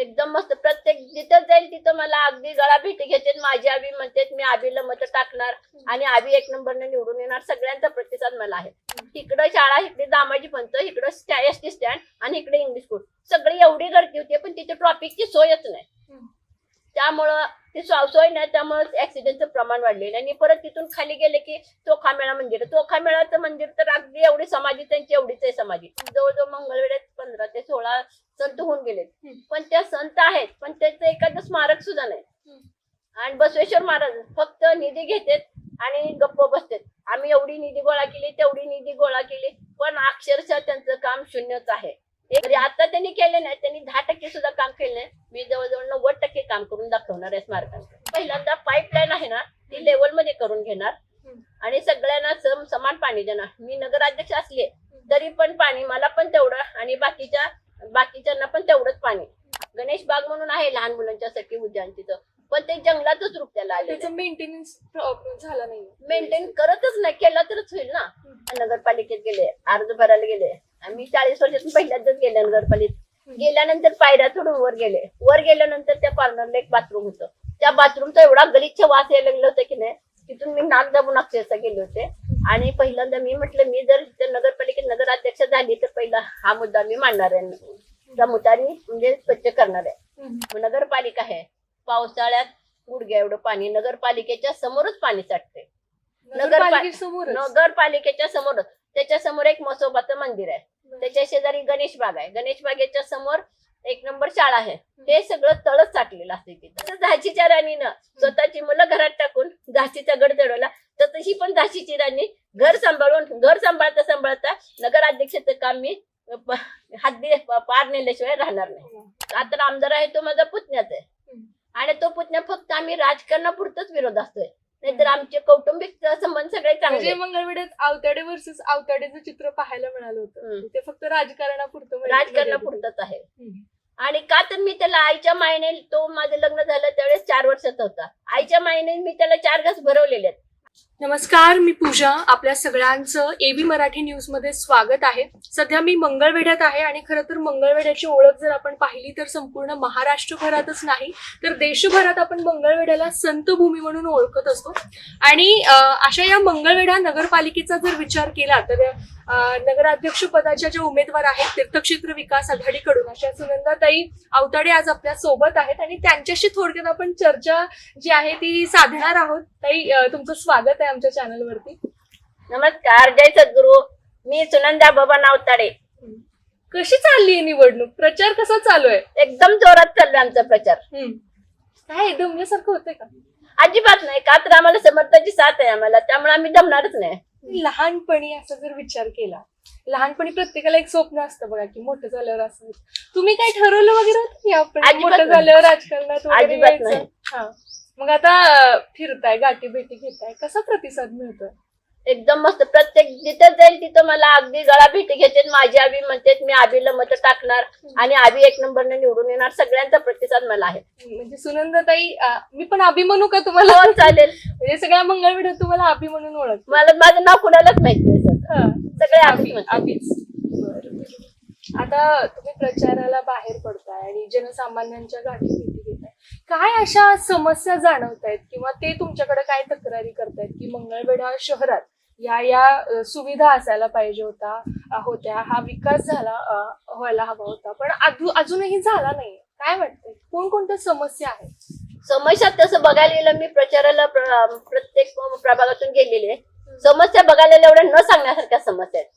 एकदम मस्त प्रत्येक जिथं जाईल तिथं मला अगदी गळा भेटी घेते माझी आबी म्हणते मी आबीला मत टाकणार आणि आबी एक नंबरने निवडून येणार. सगळ्यांचा प्रतिसाद मला आहे. तिकडं शाळा इकडे दामाजी पंत इकडं एस टी स्टँड आणि इकडे इंग्लिश स्कूल. सगळी एवढी गर्दी होती पण तिथे ट्रॉफिकची सोयच नाही. त्यामुळं ती सो- सोय नाही त्यामुळे ऍक्सिडेंटचं प्रमाण वाढलेलं आणि परत तिथून खाली गेले की चोखामेळा मंदिर. चोखामेळाचं मंदिर तर अगदी एवढी समाधी त्यांची एवढीच आहे समाधी. जवळजवळ मंगळवेळेत पंधरा ते सोळा संत होऊन गेले पण त्या संत आहेत पण त्याचं एखादं स्मारक सुद्धा नाही. आणि बसवेश्वर महाराज फक्त निधी घेतात आणि गप्प बसतात. आम्ही एवढी निधी गोळा केली तेवढी निधी गोळा केली पण अक्षरशः त्यांचं काम शून्यच आहे. एक- आता त्यांनी केले नाही त्यांनी दहा टक्के सुद्धा काम केले नाही. मी जवळजवळ नव्वद टक्के काम करून दाखवणार आहे स्मारकांचं. पहिल्यांदा पाईपलाईन आहे ना ती लेवलमध्ये करून घेणार. आणि सगळ्यांना सम समान पाणी देणार. मी नगराध्यक्ष असले तरी पण पाणी मला पण तेवढं आणि बाकीच्या बाकीच्यांना पण तेवढंच पाणी. गणेश बाग म्हणून आहे लहान मुलांच्यासाठी उद्यान तिथं. पण ते जंगलातच रूप त्याला आले त्याचा मेंटेनन्स झाला नाही. मेंटेन करतच नाही केला तरच होईल ना. नगरपालिकेत गेले अर्ज भरायला गेले. आम्ही चाळीस वर्षातून पहिल्यांदाच गेले नगरपालिकेत गेल्यानंतर पायऱ्या चढून वर गेले. वर गेल्यानंतर त्या पार्लरला एक बाथरूम होतं. त्या बाथरूमचा एवढा गलिच्छ वास यायला लागलं होतं की नाही तिथून मी नाक दाबून अक्षरशः गेले होते. आणि पहिल्यांदा मी म्हटलं मी जर नगरपालिकेत नगराध्यक्ष झाली तर पहिला हा मुद्दा मी मांडणार आहे. समुदारी म्हणजे स्वच्छ करणार आहे. नगरपालिका आहे. पावसाळ्यात गुडघ्या एवढं पाणी नगरपालिकेच्या समोरच पाणी साठते नगरपालिकेच्या समोरच. त्याच्यासमोर एक मसोबाचं मंदिर आहे. त्याच्या शेजारी गणेश बाग आहे. गणेश बागेच्या समोर एक नंबर शाळा आहे. ते सगळं तळच साठलेलं असते तिथं झाशीच्या राणीनं स्वतःची मुलं घरात टाकून झाशीचा गड चढवला तर तशी पण झाशीची राणी घर सांभाळून घर सांभाळता सांभाळता नगराध्यक्षाचं काम मी हद्दी पार नेल्याशिवाय राहणार नाही. आता आमदार आहे तो माझा पुतण्याच आहे. आणि तो पुतण्या फक्त आम्ही राजकारणापुरतच विरोध असतोय. नाहीतर आमचे कौटुंबिक संबंध सगळे चांगले म्हणजे आहेत. मंगळवेड्यात आवताडे वर्सेस आवताडेचं चित्र पाहायला मिळालं होतं हम्म. ते फक्त राजकारणापुरतं होतं. राजकारणापुरतच आहे हम्म. आणि का तर मी त्याला आईच्या मायने तो माझं लग्न झालं त्यावेळेस चार वर्षाचा होता आईच्या मायने मी त्याला चार घास भरवलेले आहेत नमस्कार मी पूजा. आपल्या सगळ्यांचं एबी मराठी न्यूजमध्ये स्वागत आहे. सध्या मी मंगळवेढ्यात आहे आणि खरं तर मंगळवेढ्याची ओळख जर आपण पाहिली तर संपूर्ण महाराष्ट्रभरातच नाही तर देशभरात आपण मंगळवेढ्याला संतभूमी म्हणून ओळखत असतो. आणि अशा या मंगळवेढा नगरपालिकेचा जर विचार केला तर नगराध्यक्षपदाच्या नगराध्यक्ष पदाच्या ज्या उमेदवार आहेत तीर्थक्षेत्र विकास आघाडीकडून अशा सुनंदाताई अवताडे आज आपल्यासोबत आहेत आणि त्यांच्याशी थोडक्यात आपण चर्चा जी आहे ती साधणार आहोत. ताई तुमचं स्वागत आहे आमच्या चॅनलवरती नमस्कार जय सद्गुरू मी सुनंदा बाबा नावताडे कशी चालली आहे निवडणूक प्रचार कसा चालू आहे एकदम जोरात चाललाय आमचा प्रचार हम्म. काय दमल्यासारखं होतंय का अजिबात नाही का तर आम्हाला समर्थाची साथ आहे आम्हाला त्यामुळे आम्ही दमणारच नाही लहानपणी असा जर विचार केला लहानपणी प्रत्येकाला एक स्वप्न असतं बघा की मोठं झाल्यावर असं. तुम्ही काय ठरवलं वगैरे होतं की आपण अजिबात मोठं नाही. झाल्यावर राजकारणात वगैरे अजिबात यायचं? नाही. हा. मग आता फिरताय गाठी भेटी घेताय. कसा प्रतिसाद मिळतोय? एकदम मस्त. प्रत्येक जिथं जाईल तिथं मला अगदी गळा भेटी घेते माझी आबी म्हणते मी आबीला मत टाकणार आणि आबी एक नंबरने निवडून येणार. सगळ्यांचा प्रतिसाद मला आहे. म्हणजे सुनंदाताई अं, मी पण अभि म्हणू का तुम्हाला? हो चालेल. म्हणजे सगळ्या मंगळवेढ्यात तुम्हाला अभि म्हणून ओळख मला माझं नाव कुणालाच माहीत नाही सर. सगळे आबीच म्हणतात. अभिच बरं बरं. आता तुम्ही प्रचाराला बाहेर पडताय आणि जनसामान्यांच्या गाठी भेटी घेताय. काय अशा समस्या जाणवत आहेत किंवा ते तुमच्याकडे काय तक्रारी करतायत की मंगळवेढा शहरात या या सुविधा असायला पाहिजे होता होत्या हा विकास झाला व्हायला हवा होता पण अजूनही झाला नाही काय वाटतंय? कोणकोणत्या समस्या आहेत? समस्या तसं बघायला गेलं मी प्रचाराला प्र- प्रत्येक प्रभागातून गेलेले समस्या बघायला एवढ्या न सांगण्यासारख्या समस्या आहेत.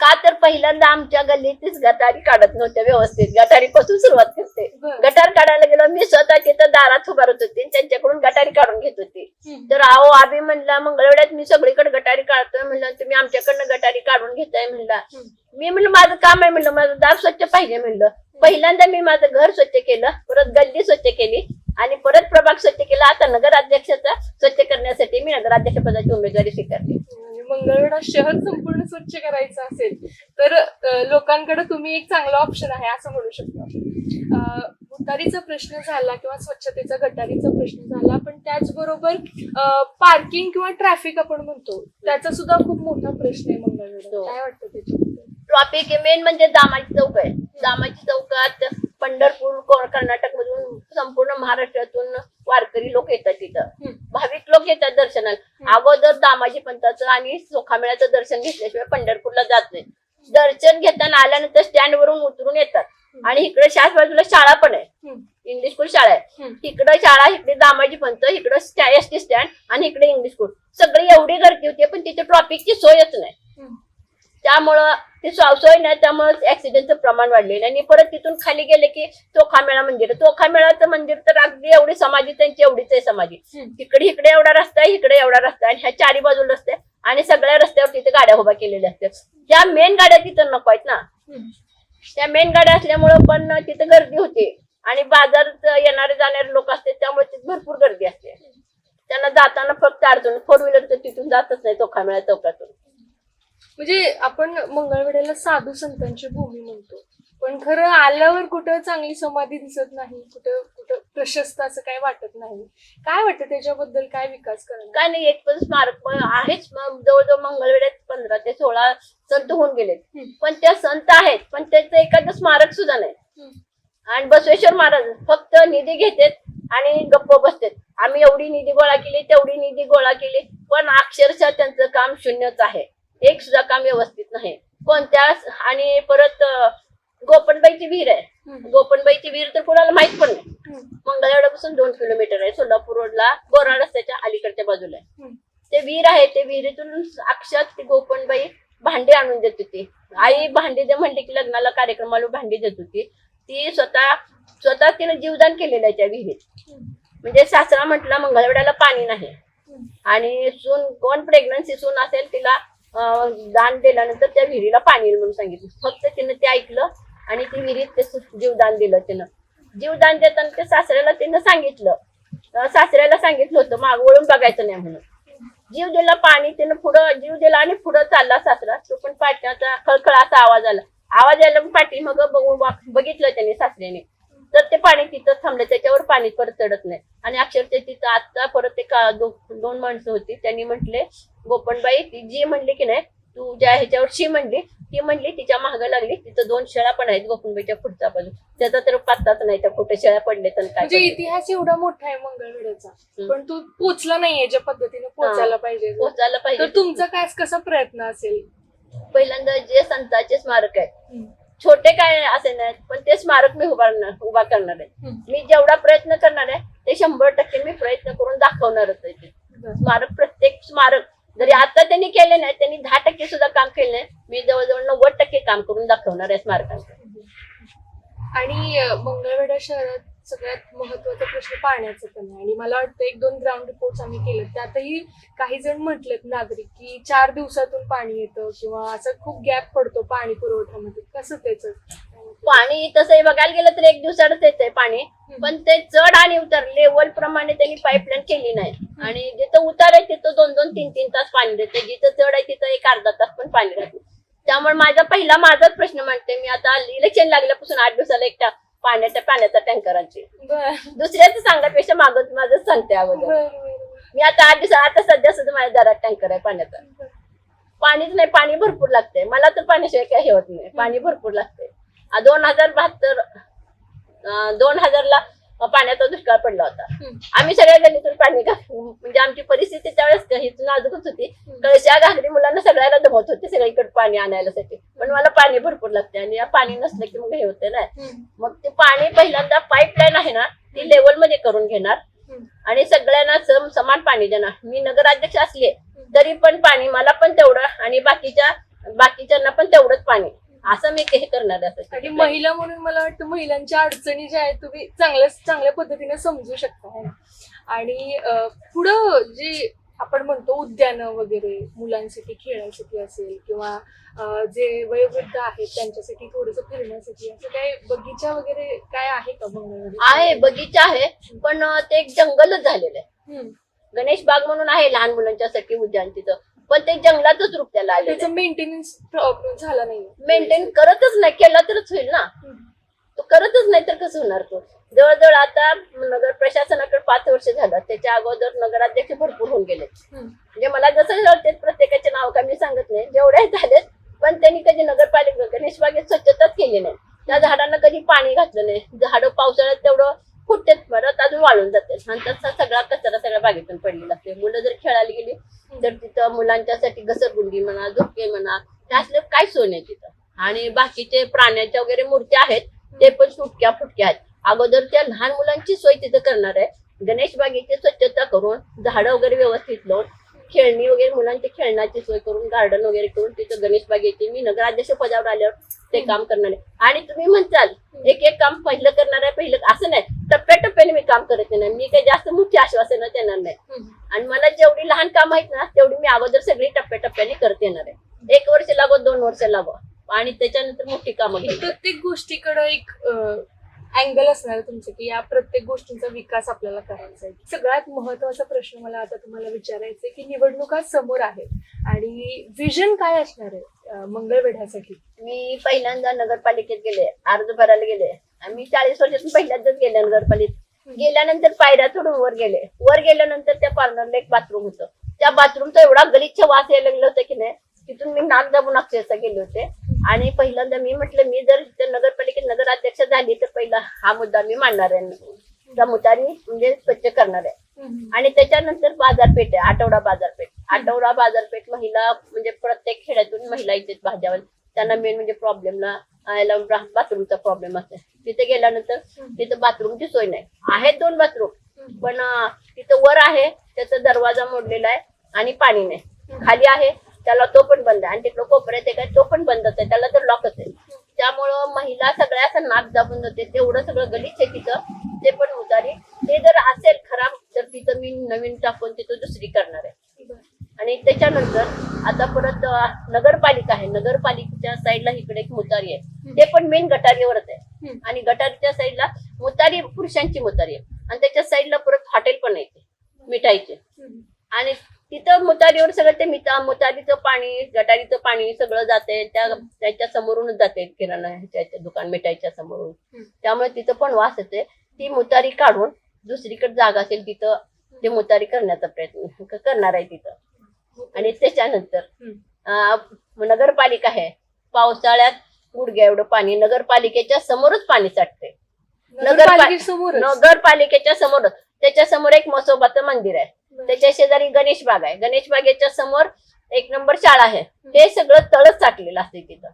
का तर पहिल्यांदा आमच्या गल्लीतच गटारी काढत नव्हत्या व्यवस्थित. गटारी पासून सुरुवात करते. गटार काढायला गेलो मी स्वतः तिथं दारात उभारत होते आणि त्यांच्याकडून गटारी काढून घेत होती. तर आहो आबी म्हणला मंगळवेड्यात मी सगळीकडे गटारी काढतोय म्हणलं तुम्ही आमच्याकडनं गटारी काढून घेताय म्हणला. मी म्हणलं माझं काम आहे म्हणलं माझं दार स्वच्छ पाहिजे म्हणलं. पहिल्यांदा मी माझं घर स्वच्छ केलं परत गल्ली स्वच्छ केली आणि परत प्रभाग स्वच्छ केला. आता नगराध्यक्षाचा स्वच्छ करण्यासाठी मी नगराध्यक्ष पदाची उमेदवारी स्वीकारली. मंगळवेढा शहर संपूर्ण स्वच्छ करायचं असेल तर लोकांकडे तुम्ही एक चांगला ऑप्शन आहे असं म्हणू शकतो. उतारीचा प्रश्न झाला किंवा स्वच्छतेचा गटारीचा प्रश्न झाला पण त्याचबरोबर पार्किंग किंवा ट्रॅफिक आपण म्हणतो त्याचा सुद्धा खूप मोठा प्रश्न आहे मंगळवेढा. हो. काय वाटतं त्याच्याबद्दल? ट्रॉफिक मेन म्हणजे दामाची चौक आहे. दामाची चौकात पंढरपूर कर्नाटक मधून संपूर्ण महाराष्ट्रातून वारकरी लोक येतात तिथं. भाविक लोक येतात दर्शनाला. अगोदर दामाजी पंताचं आणि सोखामेळ्याचं दर्शन घेतल्याशिवाय पंढरपूरला जात नाही. दर्शन घेताना आल्यानंतर स्टँड वरून उतरून येतात. आणि इकडे शाळा बाजूला शाळा पण आहे. इंग्लिश स्कूल शाळा आहे. इकडं शाळा इकडे दामाजी पंत इकडं एस टी स्टँड आणि इकडे इंग्लिश स्कूल सगळी एवढी गर्दी होती पण तिथे ट्रॉफिकची सोयच नाही. त्यामुळं ती सो- सोय नाही त्यामुळे ऍक्सिडेंटचं प्रमाण वाढलेलं. आणि परत तिथून खाली गेले की चोखामेळा मंदिर चोखामेळाचं मंदिर तर अगदी एवढी समाजी त्यांची एवढीच आहे समाजी हम्म. तिकडे इकडे एवढा रस्ता आहे इकडे एवढा रस्ता आहे आणि ह्या चारी बाजूला रस्ते. आणि सगळ्या रस्त्यावर तिथे गाड्या उभ्या केलेल्या असतात त्या मेन गाड्या तिथं नको आहेत ना. त्या मेन गाड्या असल्यामुळं पण तिथे गर्दी होते आणि बाजारात येणारे जाणारे लोक असते त्यामुळे तिथे भरपूर गर्दी असते त्यांना जाताना फक्त अडचण फोर व्हीलर तर तिथून जातच नाही चोखामेळा चौकातून म्हणजे आपण मंगळवेढ्याला साधू संतांची भूमी म्हणतो. पण खरं आल्यावर कुठं चांगली समाधी दिसत नाही कुठं कुठं प्रशस्त असं काय वाटत नाही. काय वाटतं त्याच्याबद्दल? काय विकास करणार? काय नाही एक पण स्मारक आहेच. जवळजवळ मंगळवेड्यात पंधरा ते सोळा संत होऊन गेलेत. पण त्या संत आहेत पण त्याचं एखादं स्मारक सुद्धा नाही. आणि बसवेश्वर महाराज फक्त निधी घेतात आणि गप्प बसतात. आम्ही एवढी निधी गोळा केली तेवढी निधी गोळा केली पण अक्षरशः त्यांचं काम शून्यच आहे. एक सुद्धा काम व्यवस्थित नाही. कोणत्या आणि परत अं, गोपनबाईची विहीर आहे. गोपनबाईची विहीर तर कोणाला माहीत पण नाही. हम्म. मंगळवेढ्यापासून दोन किलोमीटर आहे सोलापूर रोडला बोरा रस्त्याच्या अलीकडच्या बाजूला आहे. ते विहीर आहे ते विहिरीतून अक्षात ती गोपनबाई भांडी आणून देत होती. आई भांडी दे म्हणली की लग्नाला कार्यक्रमाला भांडी देत होती. ती स्वतः स्वतः तिने जीवदान केलेलं आहे त्या विहिरीत. म्हणजे सासरा म्हटला मंगळवेढ्याला पाणी नाही. आणि सून कोण प्रेग्नन्सी सून असेल तिला दान दिल्यानंतर त्या विहिरीला पाणी म्हणून सांगितलं. फक्त तिनं ते ऐकलं आणि ती विहिरीत ते जीवदान दिलं तिनं. जीवदान देताना ते सासऱ्याला तिनं सांगितलं. सासऱ्याला सांगितलं होतं माग वळून बघायचं नाही म्हणून. जीव दिला पाणी तिनं पुढं जीव दिला आणि पुढं चालला सासरा. तो पण पाटण्याचा खळखळाचा आवाज आला. आवाज आला पाठी मग बघून बघितलं त्याने सासऱ्याने. तर ते पाणी तिथं थांबलं त्याच्यावर पाणी परत चढत नाही. आणि अक्षरशः तिथं आता परत ते का दो- दोन माणसं होती. त्यांनी म्हटले गोपनबाई ती जी म्हणली की नाही तू ज्या ह्याच्यावर शी म्हणली ती म्हणली तिच्या मागं लागली तिथं दोन शेळ्या पण आहेत गोपनबाईच्या पुढच्या बाजू त्याचा तर पत्ताच नाही त्या कुठे शेळ्या पडले तर काय म्हणजे. इतिहास एवढा मोठा आहे मंगळवेढ्याचा. हम्म. पण तो पोचला नाहीये ज्या पद्धतीने पोचायला पाहिजे. पोचायला तर पाहिजे. तुमचा काय कसा प्रयत्न असेल? पहिल्यांदा जे संतांचे स्मारक आहे हम्म. छोटे काय असे नाहीत पण ते स्मारक मी उभारणार उभा करणार आहे. मी जेवढा प्रयत्न करणार आहे ते शंभर टक्के मी प्रयत्न करून दाखवणारच आहे ते. स्मारक प्रत्येक स्मारक जरी आता त्यांनी केले नाही त्यांनी दहा टक्के सुद्धा काम केले नाही मी जवळजवळ नव्वद टक्के काम करून दाखवणार आहे स्मारकांचं आणि मंगळवेढा शहरात सगळ्यात महत्त्वाचा प्रश्न पाण्याचा पण आहे आणि मला वाटतं एक दोन ग्राउंड रिपोर्ट आम्ही केले त्यातही काही जण म्हटलेत नागरिक की चार दिवसातून पाणी येतं किंवा असं खूप गॅप पडतो पाणी पुरवठ्यामध्ये. कसं त्याच पाणी तसं बघायला गेलं तर एक दिवसाडच येतंय पाणी. पण ते चढ आणि उतार लेवल प्रमाणे त्यांनी पाईपलाईन केली नाही. आणि जिथं उतार आहे तिथं दोन दोन तीन तीन तास पाणी देते जिथं चढ आहे तिथं एक अर्धा तास पण पाणी राहते. त्यामुळे माझा पहिला माझाच प्रश्न मांडते. मी आता इलेक्शन लागल्यापासून आठ दिवसाला एकटा पाण्याच्या पाण्याचा टँकर आणते बर. दुसऱ्याच सांगण्यापेक्षा मागच माझंच सांगते अगोदर. मी आता आठ दिवसात आता सध्या सुद्धा माझ्या दारात टँकर आहे पाण्याचा. पाणीच नाही पाणी भरपूर लागतंय. मला तर पाण्याशिवाय काही होत नाही. पाणी भरपूर लागतंय. आ, दोन हजार बहात्तर दोन हजारला पाण्याचा दुष्काळ पडला होता. आम्ही सगळ्या गल्लीतून पाणी म्हणजे आमची परिस्थिती त्यावेळेस हीच नाजूकच होती. कळशा घागरी मुलांना सगळ्याला दमत होते सगळीकडे पाणी आणायला साठी पण मला पाणी भरपूर लागते आणि या पाणी नसलं की मग हे होते ना. मग ते पाणी पहिल्यांदा पाईपलाईन आहे ना ती लेवलमध्ये करून घेणार. आणि सगळ्यांना सम समान पाणी देणार. मी नगराध्यक्ष असले तरी पण पाणी मला पण तेवढं आणि बाकीच्या बाकीच्यांना पण तेवढंच पाणी. असं मी हे करणार असं. आणि महिला म्हणून मला वाटतं महिलांच्या अडचणी ज्या आहेत तुम्ही चांगल्या चांगल्या पद्धतीने समजू शकता है ना? आणि अं, पुढं जे आपण म्हणतो उद्यानं वगैरे मुलांसाठी खेळायसाठी असेल किंवा अं, जे वयोवृद्ध आहेत त्यांच्यासाठी थोडस फिरण्यासाठी असं काय बगीचा वगैरे काय आहे का आहे बगीचा आहे पण अं, ते एक जंगलच झालेलं आहे हम्म. गणेश बाग म्हणून आहे लहान मुलांच्यासाठी उद्यान तिथं पण ते जंगलातच रूप त्याला आलेलं. त्याचा मेंटेनन्स झाला नाही. मेंटेन करतच नाही केला तरच होईल ना? तो करतच नाही तर कसं होणार तो? जवळजवळ आता नगर प्रशासनाकडे पाच वर्ष झालं त्याच्या अगोदर नगराध्यक्ष भरपूर होऊन गेले. म्हणजे मला जसं कळते प्रत्येकाचे नाव का मी सांगत नाही. जेवढे झालेत पण त्यांनी कधी नगरपालिका गणेश बागेत स्वच्छताच केली नाही. त्या झाडांना कधी पाणी घातलं नाही. झाडं पावसाळ्यात तेवढं फुटतात परत अजून वाळून जाते. आणि तसा सगळा कचरा सगळ्या बागेतून पडलेला असते मुलं जर खेळायला गेली तर तिथं मुलांच्यासाठी घसरगुंडी म्हणा झोके म्हणा ते असले काय सोय नाही तिथं. आणि बाकीचे प्राण्यांच्या वगैरे मूर्त्या आहेत ते पण सुटक्या फुटक्या आहेत. अगोदर त्या लहान मुलांची सोय तिथं करणार आहे. गणेश बागेची स्वच्छता करून झाडं वगैरे व्यवस्थित लावून खेळणी वगैरे मुलांची खेळण्याची सोय करून गार्डन वगैरे करून तिथं गणेश बागेची मी नगराध्यक्ष पदावर आल्यावर ते काम करणार आहे. आणि तुम्ही म्हणताल एक एक काम पहिलं करणार आहे पहिलं असं नाही. टप्प्याटप्प्याने मी काम करत नाही मी काही जास्त मोठी आश्वासनं देणार नाही. आणि मला जेवढी लहान काम आहेत ना तेवढी मी अगोदर सगळी टप्प्याटप्प्याने करत येणार आहे. एक वर्ष लागो दोन वर्ष लागो आणि त्याच्यानंतर मोठी कामं प्रत्येक गोष्टीकडे एक अँगल असणार तुमचं की या प्रत्येक गोष्टींचा विकास आपल्याला करायचा आहे. सगळ्यात महत्त्वाचा प्रश्न मला आता तुम्हाला विचारायचा आहे की निवडणुका समोर आहेत आणि विजन काय असणार आहे मंगळवेढ्यासाठी मी पहिल्यांदा नगरपालिकेत गेले अर्ज भरायला गेले. आणि मी चाळीस वर्षातून पहिल्यांदाच गेले नगरपालिकेत. गेल्यानंतर पायऱ्या चढून वर गेले. वर गेल्यानंतर त्या पार्लरला एक बाथरूम होतं. त्या बाथरूमचा एवढा गलिच्छ वास यायला लागला होता की नाही तिथून मी नाक दाबून अक्षरशः गेले होते. आणि पहिल्यांदा मी म्हटलं मी जर नगरपालिकेत नगराध्यक्ष झाली तर पहिला हा मुद्दा मी मांडणार आहे. त्या मुद्दानी म्हणजे स्वच्छ करणार आहे. आणि त्याच्यानंतर बाजारपेठ आहे आठवडा बाजारपेठ. आठवडा बाजारपेठ महिला म्हणजे प्रत्येक खेड्यातून महिला इथे भाज्यावर त्यांना मेन म्हणजे प्रॉब्लेमला बाथरूमचा प्रॉब्लेम असतो. तिथे गेल्यानंतर तिथं बाथरूमची सोय नाही. आहेत दोन बाथरूम पण तिथं वर आहे त्याचा दरवाजा मोडलेला आहे आणि पाणी नाही. खाली आहे त्याला तो पण बंद आहे. आणि तिकडं कोपऱ्यात आहे तो पण बंदच आहे त्याला तर लॉकच आहे त्यामुळं महिला सगळ्या असं नाक दाबून जाते तेवढं सगळं गलीच आहे तिथं. ते पण उतारी ते जर असेल खराब तर तिथं मी नवीन टाकून तिथं दुसरी करणार आहे. आणि त्याच्यानंतर आता परत नगरपालिका आहे. नगरपालिकेच्या साईडला इकडे एक मुतारी आहे. ते पण मेन गटारीवरच आहे. आणि गटारीच्या साईडला मुतारी पुरुषांची मुतारी आहे. आणि त्याच्या साईडला परत हॉटेल पण आहे मिठाईचे. आणि तिथं मुतारीवर सगळं ते मिठा मुतारीचं पाणी गटारीचं पाणी सगळं जाते. त्या त्याच्या समोरूनच जाते किराणा ह्याच्या दुकान मिठाईच्या समोरून. त्यामुळे तिथं पण वास येते ती मुतारी काढून दुसरीकडे जागा असेल तिथं ते मुतारी करण्याचा प्रयत्न करणार आहे तिथं. आणि त्याच्यानंतर नगरपालिका आहे. पावसाळ्यात गुडघ्या एवढं पाणी नगरपालिकेच्या समोरच पाणी साठते नगरपालिकेसमोर नगरपालिकेच्या समोरच. त्याच्यासमोर एक मसोबाचं मंदिर आहे. त्याच्या शेजारी गणेश बाग आहे. गणेश बागेच्या समोर एक नंबर शाळा आहे. ते सगळं तळच साठलेलं असते तिथं.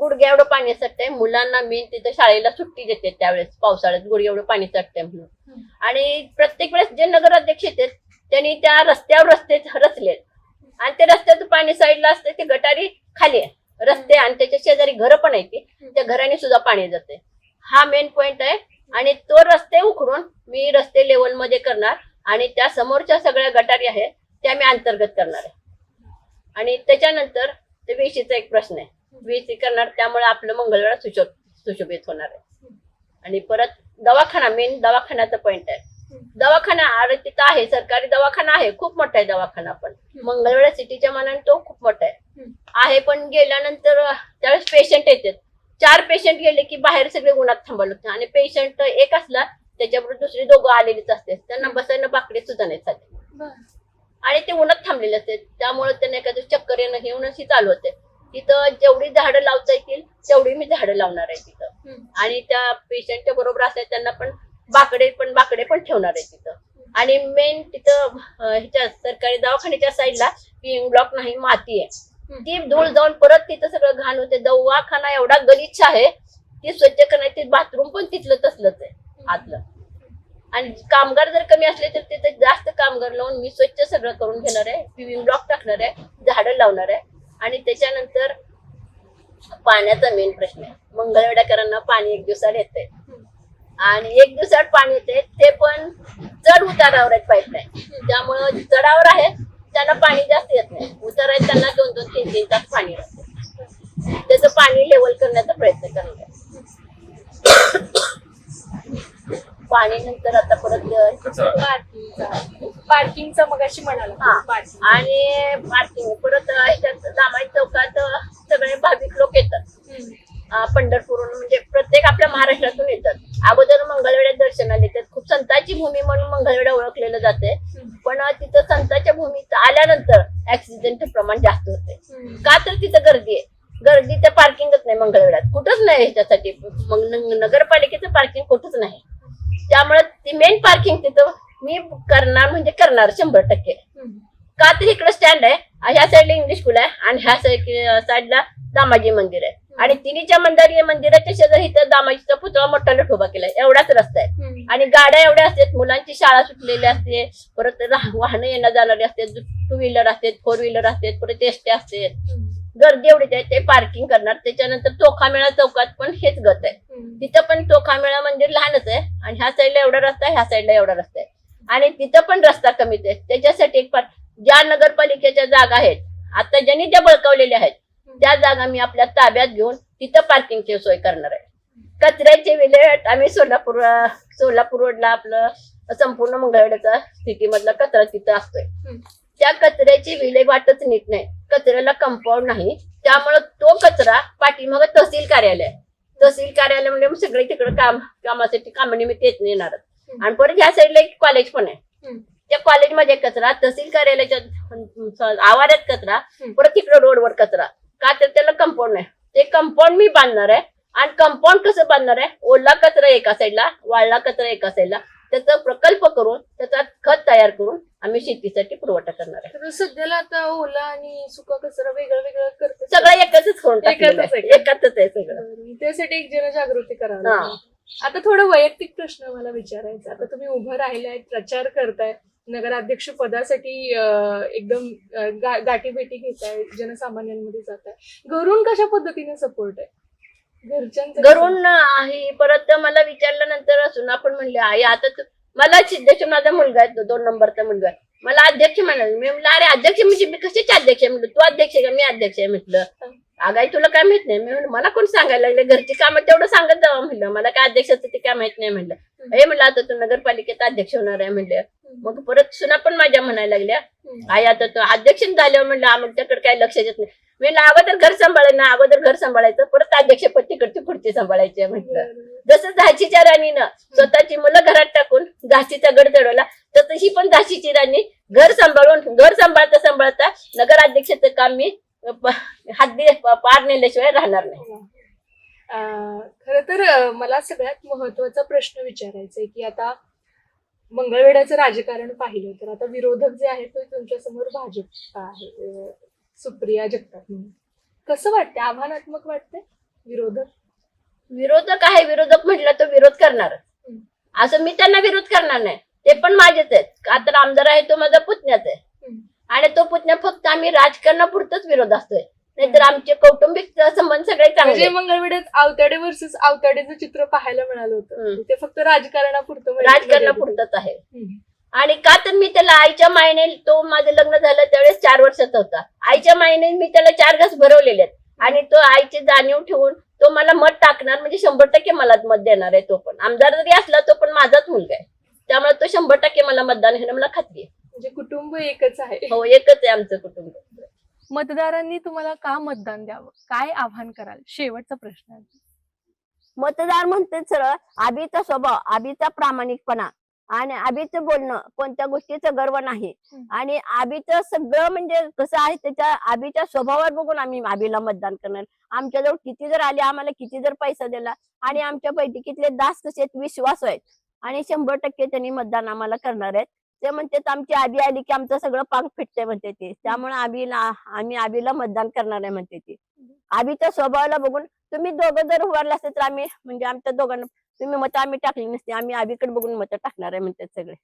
गुडघ्या एवढं पाणी साठतंय. मुलांना मेन तिथं शाळेला सुट्टी देते त्यावेळेस पावसाळ्यात गुडघ्या एवढं पाणी साठतंय म्हणून. आणि प्रत्येक वेळेस जे नगराध्यक्ष येतात त्यांनी त्या रस्त्यावर रस्ते रचलेत. आणि ते रस्त्याचं पाणी साईडला असते ते गटारी खाली आहे. रस्ते आणि त्याच्या शेजारी घरं पण आहेत ती. त्या घराने सुद्धा पाणी जाते हा मेन पॉइंट आहे. आणि तो रस्ते उखडून मी रस्ते लेवलमध्ये करणार. आणि त्या समोरच्या सगळ्या गटारी आहेत त्या मी अंतर्गत करणार आहे. आणि त्याच्यानंतर ते वेशीचा एक प्रश्न आहे. वेशी करणार त्यामुळे आपलं मंगळवेळा सुशो सुशोभित होणार आहे. आणि परत दवाखाना मेन दवाखान्याचा पॉइंट आहे. दवाखाना अरे तिथं आहे सरकारी दवाखाना आहे खूप मोठा आहे दवाखाना पण. मंगळवेळा सिटीच्या मानाने तो खूप मोठा आहे. आहे पण गेल्यानंतर त्यावेळेस पेशंट येतात. चार पेशंट गेले की बाहेर सगळे उन्हात थांबायला लागतं आणि पेशंट एक असला त्याच्याबरोबर दुसरी दोघं आलेलीच असते त्यांना बसायला बाकडे सुद्धा नाही चालते आणि ते उन्हात थांबलेले असते. त्यामुळे त्यांना एखादं चक्कर येणं हे अशी चालू होते. तिथं जेवढी झाडं लावता येतील तेवढी मी झाडं लावणार आहे तिथं. आणि त्या पेशंटच्या बरोबर असतात त्यांना पण बाकडे पण बाकडे पण ठेवणार आहे तिथं. आणि मेन तिथं ह्याच्या सरकारी दवाखान्याच्या साईडला पिंग ब्लॉक नाही माती आहे. ती धूळ जाऊन परत तिथं सगळं घाण होते. दवाखाना एवढा गलिच्छ आहे ती स्वच्छ करण्याची बाथरूम पण तिथलं तसलंच आहे. आतलं. आणि कामगार जर कमी असले तर तिथे जास्त कामगार लावून मी स्वच्छ सगळं करून घेणार आहे. पिविंग ब्लॉक टाकणार आहे. झाडं लावणार आहे. आणि त्याच्यानंतर पाण्याचा मेन प्रश्न आहे. मंगळवेड्याकरांना पाणी एक दिवसाला येते आणि एक दिवसात पाणी येते ते पण चढ उतारावर आहेत पाईपलाईन त्यामुळं चढावर आहे त्यांना पाणी जास्त येत नाही. उतार आहेत त्यांना दोन दोन तीन तीन तास पाणी राहते त्याचं पाणी लेवल करण्याचा प्रयत्न करणार आहे. पाणी नंतर आता परत. पार्किंगचा पार्किंगचा मगाशी म्हणाला हा. पार्किंग आणि पार्किंग परत ह्याच्यात दामाई चौकात सगळे भाविक लोक येतात. अं, पंढरपूरहून म्हणजे प्रत्येक आपल्या महाराष्ट्रातून येतात. अगोदर मंगळवेड्यात दर्शनाला येतात. खूप संतांची भूमी म्हणून मंगळवेढा ओळखलेलं जाते पण तिथं संतांच्या भूमीत आल्यानंतर ऍक्सिडेंटचं प्रमाण जास्त होते का तर तिथं गर्दी आहे. गर्दीचं पार्किंगच नाही मंगळवेढ्यात कुठंच नाही ह्याच्यासाठी. मग नगरपालिकेचं पार्किंग कुठंच नाही. त्यामुळे ती मेन पार्किंग तिथं मी करणार म्हणजे करणार शंभर टक्के. का तर इकडे स्टँड आहे ह्या साईडला इंग्लिश स्कूल आहे आणि ह्या साईडला दामाजी मंदिर आहे. आणि तिन्हीच्या मंदिर मंदिराच्या शेजारी इथं दामाजीचा पुतळा मोठा उभा केलाय. एवढाच रस्ता आहे. आणि गाड्या एवढ्या असतात मुलांची शाळा सुटलेली असते परत वाहनं येणं जाणारी असतात टू व्हीलर असतात फोर व्हीलर असतात परत एसटी असतात गर्दी एवढीच आहे ते पार्किंग करणार. त्याच्यानंतर चोखामेळा चौकात पण हेच गत आहे. तिथं पण चोखामेळा मंदिर लहानच आहे. आणि ह्या साईडला एवढा रस्ता आहे ह्या साईडला एवढा रस्ता आहे. आणि तिथं पण रस्ता कमीच आहे. त्याच्यासाठी एक पार- ज्या नगरपालिकेच्या जागा आहेत आता ज्यांनी ज्या बळकावलेल्या आहेत त्या जागा मी आपल्या ताब्यात घेऊन तिथं पार्किंगची सोय करणार आहे. कचऱ्याची विल्हेवाट आम्ही सोलापूर सोलापूर रोडला आपलं संपूर्ण मंगळवेढ्याचा सिटीमधला कचरा तिथं असतोय. त्या कचऱ्याची विल्हेवाटच नीट नाही. कचऱ्याला कंपाऊंड नाही. त्यामुळे तो कचरा पाठीमाग तहसील कार्यालय आहे. तहसील कार्यालय म्हणजे सगळे तिकडे काम कामासाठी कामानिमित्त येत नाही येणार. आणि परत ह्या साईडला एक कॉलेज पण आहे. त्या कॉलेजमध्ये कचरा तहसील कार्यालयाच्या आवारात कचरा. परत तिकडे रोडवर कचरा. का तर त्याला कंपाऊंड आहे. ते कंपाऊंड मी बांधणार आहे. आणि कंपाऊंड कसं बांधणार आहे? ओला कचरा एका साईडला वाळला कचरा एका साईडला त्याचा प्रकल्प करून त्याचा खत तयार करून आम्ही शेतीसाठी पुरवठा करणार आहे तर सध्याला आता ओला आणि सुका कचरा वेगळं वेगळं करते सगळं एकच करून टाकलेलं आहे. आहे. एकच आहे सगळं बरं. त्यासाठी एक जनजागृती करावी हा. लागेल. आता थोडं वैयक्तिक प्रश्न मला विचारायचा आता तुम्ही उभं राहिलाय प्रचार करताय नगराध्यक्ष पदासाठी अं, एकदम अं, गा- गाठीभेटी घेताय जनसामान्यांमध्ये जाताय घरून कशा पद्धतीने सपोर्ट आहे घरच्यांचा घरून आहे परत मला विचारल्यानंतर असून आपण म्हणले आई आता तू मला सिद्धेश्वर माझा मुलगा आहे तो दोन नंबरचा मुलगा मला अध्यक्ष म्हणाले मी म्हणलं अरे अध्यक्ष म्हणजे मी कशाचे अध्यक्ष आहे? म्हटलं तू अध्यक्ष आहे का? मी अध्यक्ष आहे म्हटलं. आगाई तुला काय माहीत नाही. मी म्हणलं मला कोण सांगायला लागले घरची कामं तेवढं सांगत जावं म्हणलं. मला काय अध्यक्षाचं ते काय माहीत नाही म्हणलं. हे म्हणलं आता तू नगरपालिकेत अध्यक्ष होणार आहे म्हणलं. मग परत सुना पण माझ्या म्हणायला लागल्या. आई आता तो अध्यक्ष झाल्यावर म्हणलं आमच्याकडे काय लक्ष देत नाही. मी म्हणलं अगोदर घर सांभाळायचं ना अगोदर घर सांभाळायचं परत अध्यक्षपद तिकडची पुढची सांभाळायची म्हटलं. जसं झाशीच्या राणीनं स्वतःची मुलं घरात टाकून झाशीचा गड चढवला तसं ही पण झाशीची राणी घर सांभाळून घर सांभाळता सांभाळता नगराध्यक्षाचं काम मी हद्दी पार नेल्याशिवाय राहणार नाही. खर तर मला सगळ्यात महत्त्वाचा प्रश्न विचारायचा आहे की आता मंगळवेढ्याचं राजकारण पाहिलं तर आता विरोधक जे आहेत ते तुमच्यासमोर भाजप आहे सुप्रिया जगताप म्हणून. कसं वाटतंय? आव्हानात्मक वाटतंय विरोधक? विरोधक आहे विरोधक म्हटलं तर विरोध करणार. असं मी त्यांना विरोध करणार नाही. ते पण माझेच आहेत. का तर आमदार आहे तो माझा पुतण्याच आहे. आणि तो पुतण्या फक्त आम्ही राजकारणापुरतच विरोध असतोय नाहीतर आमचे कौटुंबिक संबंध सगळे चांगले म्हणजे आहेत. मंगळवेढ्यात आवताडे वर्सेस आवताडेचं चित्र पाहायला मिळालं होतं. ते फक्त राजकारणापुरतं होतं. राजकारणापुरतच आहे. आणि का तर मी त्याला आईच्या मायने तो माझं लग्न झालं त्यावेळेस चार वर्षाचा होता आईच्या मायने मी त्याला चार घास भरवलेले आहेत आणि तो आईची जाणीव ठेवून तो मला मत टाकणार म्हणजे शंभर टक्के मला मत देणार आहे तो पण आमदार जरी असला तो पण माझाच मुलगा आहे त्यामुळे तो शंभर टक्के मला मतदान घेणं मला खात्री आहे म्हणजे कुटुंब एकच आहे. हो एकच आहे आमचं कुटुंब. मतदारांनी तुम्हाला का मतदान द्यावं? काय आव्हान कराल? शेवटचा प्रश्न आहे. मतदार म्हणते सरळ आबीचा स्वभाव आबीचा प्रामाणिकपणा आणि आबीचं बोलणं कोणत्या गोष्टीचं गर्व नाही. आणि आबीचं सगळं म्हणजे कसं आहे त्याच्या आबीच्या स्वभावावर बघून आम्ही आबीला मतदान करणार. आमच्याजवळ किती जर आले आम्हाला किती जर पैसा दिला आणि आमच्या बैठकीतले दास कसे आहेत विश्वास आहेत. आणि शंभर टक्के त्यांनी मतदान आम्हाला करणार आहेत. ते म्हणतात आमची आबी आली की आमचं सगळं पांग फिटतंय म्हणते ते. त्यामुळे आबीला आम्ही आबीला मतदान करणार आहे म्हणते ते. आबीच्या स्वभावाला बघून तुम्ही दोघं जर उभारला असते तर आम्ही म्हणजे आमच्या दोघांना तुम्ही मतं आम्ही टाकली नसते आम्ही आबीकडे बघून मतं टाकणार आहे म्हणतात सगळे.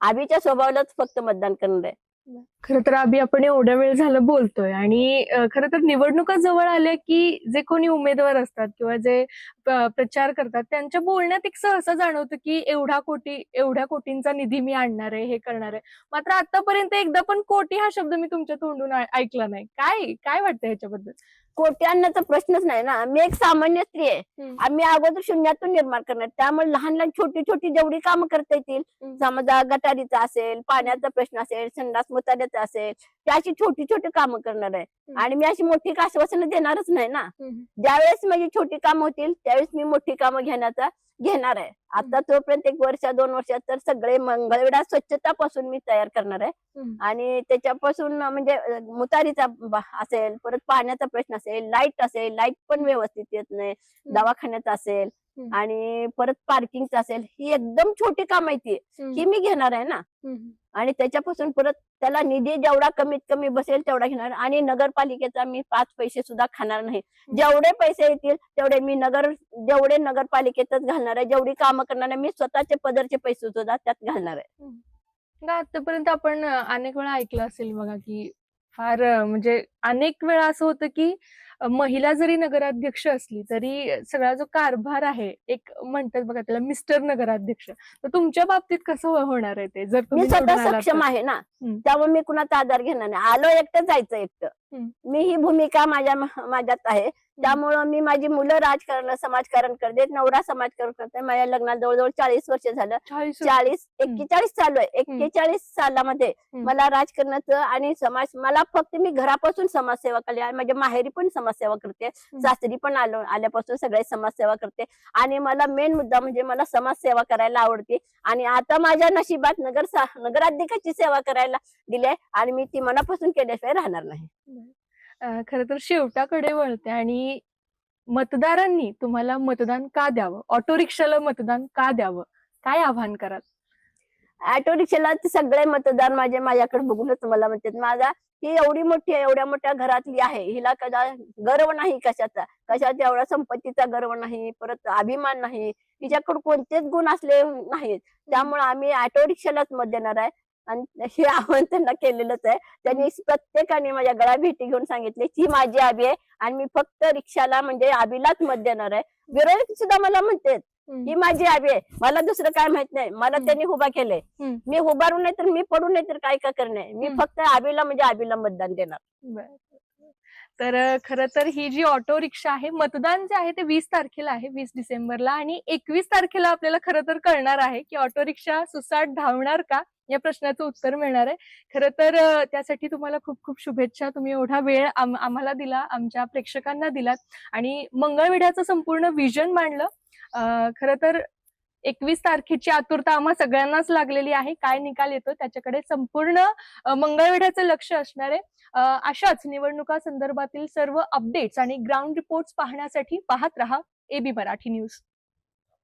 आबीच्या स्वभावालाच फक्त मतदान करणार आहे. खरं तर अभि आपण एवढ्या वेळ झालं बोलतोय आणि खर तर निवडणुका जवळ आल्या की जे कोणी उमेदवार असतात किंवा जे प्रचार करतात त्यांच्या बोलण्यात एक सहसा जाणवतं की एवढा कोटी एवढ्या कोटींचा निधी मी आणणार आहे हे करणार आहे. मात्र आतापर्यंत एकदा पण कोटी हा शब्द मी तुमच्या तोंडून ऐकला नाही. काय काय वाटतं ह्याच्याबद्दल? कोट्यांनाचा प्रश्नच नाही ना मी एक सामान्य स्त्री आहे. आम्ही अगोदर शून्यातून निर्माण करणार त्यामुळे लहान लहान छोटी छोटी जेवढी कामं करता येतील. समजा गटारीचा असेल पाण्याचा प्रश्न असेल संडास मुताऱ्याचा असेल ती अशी छोटी छोटी कामं करणार आहे. आणि मी अशी मोठी आश्वासनं देणारच नाही ना ज्यावेळेस माझी छोटी कामं होतील त्यावेळेस मी मोठी कामं घेण्याचा घेणार आहे आता तोपर्यंत एक वर्ष दोन वर्षात तर सगळे मंगळवेढा स्वच्छतापासून मी तयार करणार आहे. आणि त्याच्यापासून म्हणजे मुतारीचा असेल परत पाण्याचा प्रश्न असेल लाइट असेल लाइट पण व्यवस्थित येत नाही दवाखान्यात असेल. आणि परत पार्किंगचं असेल ही एकदम छोटी काम आहे ती. ही मी घेणार आहे ना. आणि त्याच्यापासून परत त्याला निधी जेवढा कमीत कमी बसेल तेवढा घेणार. आणि नगरपालिकेचा मी पाच पैसे सुद्धा खाणार नाही. जेवढे पैसे येतील तेवढे मी नगर जेवढे नगरपालिकेतच घालणार आहे जेवढी कामं करणार आहे मी स्वतःचे पदरचे पैसे सुद्धा त्यात घालणार आहे. का आतापर्यंत आपण अनेक वेळा ऐकलं असेल बघा की फार म्हणजे अनेक वेळा असं होतं की महिला जरी नगराध्यक्ष असली तरी सगळा जो कारभार आहे एक म्हणतात बघा त्याला मिस्टर नगराध्यक्ष तर तुमच्या बाबतीत कसं हो- होणार आहे ते जर मी स्वतः सक्षम? आहे ना. त्यामुळे मी कुणाचा आधार घेणार नाही आलो एकटं जायचं एकटं. मी ही भूमिका माझ्या माझ्यात आहे त्यामुळं मी माझी मुलं राजकारण समाजकारण करते नवरा समाजकारण करते. माझ्या लग्नाला जवळजवळ चाळीस वर्ष झालं. चाळीस एक्केचाळीस चालू आहे. एक्केचाळीस सालामध्ये. मला राजकारणाचं आणि समाज मला फक्त मी घरापासून समाजसेवा केली आहे. माझ्या माहेरी पण समाजसेवा करते. सासरी पण आलो आल्यापासून सगळे समाजसेवा करते. आणि मला मेन मुद्दा म्हणजे मला समाजसेवा करायला आवडते. आणि आता माझ्या नशिबात नगर नगराध्यक्षाची सेवा करायला दिली आणि मी ती मनापासून केल्याशिवाय राहणार नाही. खर तर शेवटाकडे वळते आणि मतदारांनी तुम्हाला मतदान का द्यावं? ऑटो रिक्षाला मतदान का द्यावं? काय आव्हान कराल? ऑटो रिक्षाला सगळे मतदार माझे माझ्याकडे बघूनच मला म्हणतात माझा ही एवढी मोठी आहे एवढ्या मोठ्या घरातली आहे हिला कदा गर्व नाही कशाचा? कशाचा एवढा संपत्तीचा गर्व नाही परत अभिमान नाही तिच्याकडे कोणतेच गुण असले नाहीत. त्यामुळे आम्ही ऑटो रिक्षालाच मत देणार आहे. आणि हे आव्हान त्यांना केलेलंच आहे. त्यांनी प्रत्येकाने माझ्या गळा भेटी घेऊन सांगितले की ही माझी आबी आहे आणि मी फक्त रिक्षाला म्हणजे आबीलाच मत देणार आहे. विरोधक सुद्धा मला म्हणतात ही माझी आबी आहे. मला दुसरं काय माहीत नाही. मला. त्यांनी उभा केलंय. मी उभारू नाही तर मी पडू नाही तर काय का करणे. मी. फक्त आबीला म्हणजे आबीला मतदान देणार. तर खरं तर ही जी ऑटो रिक्षा आहे मतदान जे आहे ते वीस तारखेला आहे वीस डिसेंबरला. आणि एकवीस तारखेला आपल्याला खरं तर कळणार आहे की ऑटो रिक्षा सुसाट धावणार का? या प्रश्नाचं उत्तर मिळणार आहे. खरं तर त्यासाठी तुम्हाला खूप खूप शुभेच्छा. तुम्ही एवढा वेळ आम- आम्हाला दिला आमच्या प्रेक्षकांना दिलात. आणि मंगळवेढ्याचं संपूर्ण विजन मांडलं. खरं तर एकवीस तारखेची आतुरता आम्हा सगळ्यांनाच लागलेली आहे. काय निकाल येतो त्याच्याकडे संपूर्ण मंगळवेढ्याचं लक्ष असणार आहे. अशाच निवडणुका संदर्भातील सर्व अपडेट्स आणि ग्राउंड रिपोर्ट्स पाहण्यासाठी पाहत रहा. AB Marathi news.